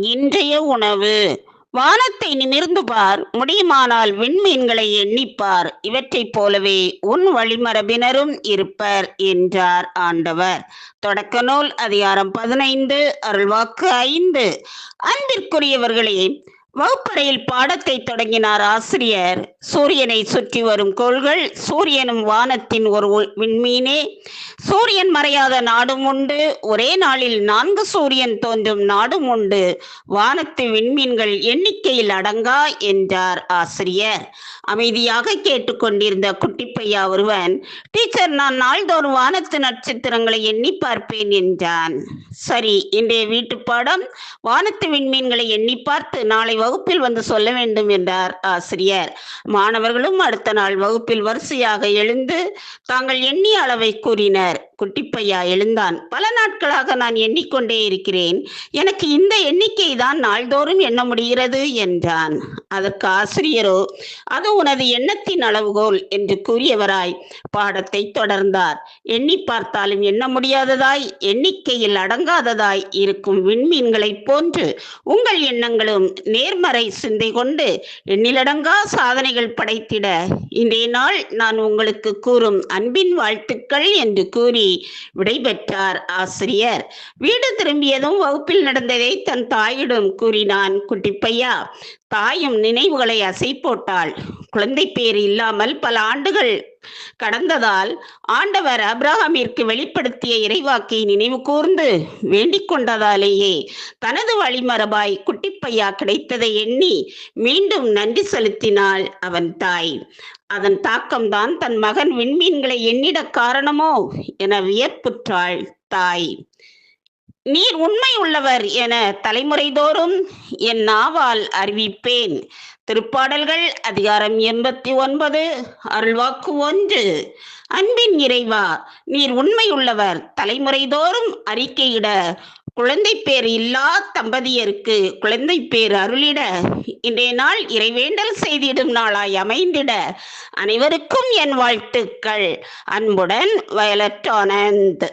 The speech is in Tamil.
இன்றைய உணவு. வானத்தை நிமிர்ந்து பார். முடியுமானால் விண்மீன்களை எண்ணிப்பார். இவற்றைப் போலவே உன் வழிமரபினரும் இருப்பர் என்றார் ஆண்டவர். தொடக்க நூல் அதிகாரம் பதினைந்து அருள்வாக்கு ஐந்து. அன்பிற்குரியவர்களே வகுப்பறையில் பாடத்தை தொடங்கினார் ஆசிரியர். சூரியனை சுற்றி வரும் கோள்கள் சூரியனும் வானத்தின் ஒரு விண்மீனே. சூரியன் மறையாத நாடும் உண்டு. ஒரே நாளில் நான்கு சூரியன் தோன்றும் நாடும் உண்டு. வானத்து விண்மீன்கள் எண்ணிக்கையில் அடங்கா என்றார் ஆசிரியர். அமைதியாக கேட்டுக்கொண்டிருந்த குட்டிப்பையா ஒருவன் டீச்சர் நான் நாள்தோறும் வானத்து நட்சத்திரங்களை எண்ணி பார்ப்பேன் என்றான். சரி இன்றைய வீட்டு பாடம் வானத்து விண்மீன்களை எண்ணி பார்த்து நாளை வகுப்பில் வந்து சொல்ல வேண்டும் என்றார் ஆசிரியர். மாணவர்களும் அடுத்த நாள் வகுப்பில் வரிசையாக எழுந்து தாங்கள் எண்ணிய அளவை கூறினர். குட்டிப்பையா எழுந்தான். பல நாட்களாக நான் எண்ணிக்கொண்டே இருக்கிறேன். எனக்கு இந்த எண்ணிக்கை தான் நாள்தோறும் எண்ண முடிகிறது என்றான். அதற்கு ஆசிரியரோ அது உனது எண்ணத்தின் அளவுகோல் என்று கூறியவராய் பாடத்தை தொடர்ந்தார். எண்ணி பார்த்தாலும் எண்ண முடியாததாய் எண்ணிக்கையில் அடங்காததாய் இருக்கும் விண்மீன்களைப் போன்று உங்கள் எண்ணங்களும் நேர்மறை சிந்தை கொண்டு எண்ணிலடங்கா சாதனைகள் படைத்திட இன்றைய நாள் நான் உங்களுக்கு கூறும் அன்பின் வாழ்த்துக்கள் என்று கூறி விடைபெற்றார் ஆசிரியர். வீடு திரும்பியதும் வகுப்பில் நடந்ததை தன் தாயிடம் கூறினான் குட்டிப்பையா. தாயும் நினைவுகளை அசை போட்டாள் குழந்தை பேர் இல்லாமல் பல ஆண்டுகள் கடந்ததால் ஆண்டவர் அப்ரஹாமிற்கு வெளிப்படுத்திய இறைவாக்கை நினைவு கூர்ந்து வேண்டிக் கொண்டதாலேயே தனது வழிமரபாய் குட்டிப்பையா கிடைத்ததை எண்ணி மீண்டும் நன்றி செலுத்தினாள் அவன் தாய். அதன் தாக்கம்தான் தன் மகன் விண்மீன்களை எண்ணிட காரணமோ என வியப்புற்றாள் தாய். நீர் உண்மை உள்ளவர் என தலைமுறைதோறும் என் நாவால் அறிவிப்பேன். திருப்பாடல்கள் அதிகாரம் எண்பத்தி ஒன்பது அருள்வாக்கு ஒன்று. அன்பின் இறைவா நீர் உண்மையுள்ளவர் தலைமுறைதோறும் அறிக்கையிட. குழந்தை பேர் இல்லா தம்பதியருக்கு குழந்தை பேர் அருளிட. இன்றைய நாள் இறைவேண்டல் செய்திடும் நாளாய் அமைந்திட. அனைவருக்கும் என் வாழ்த்துக்கள். அன்புடன் வயலட் ஆனந்த்.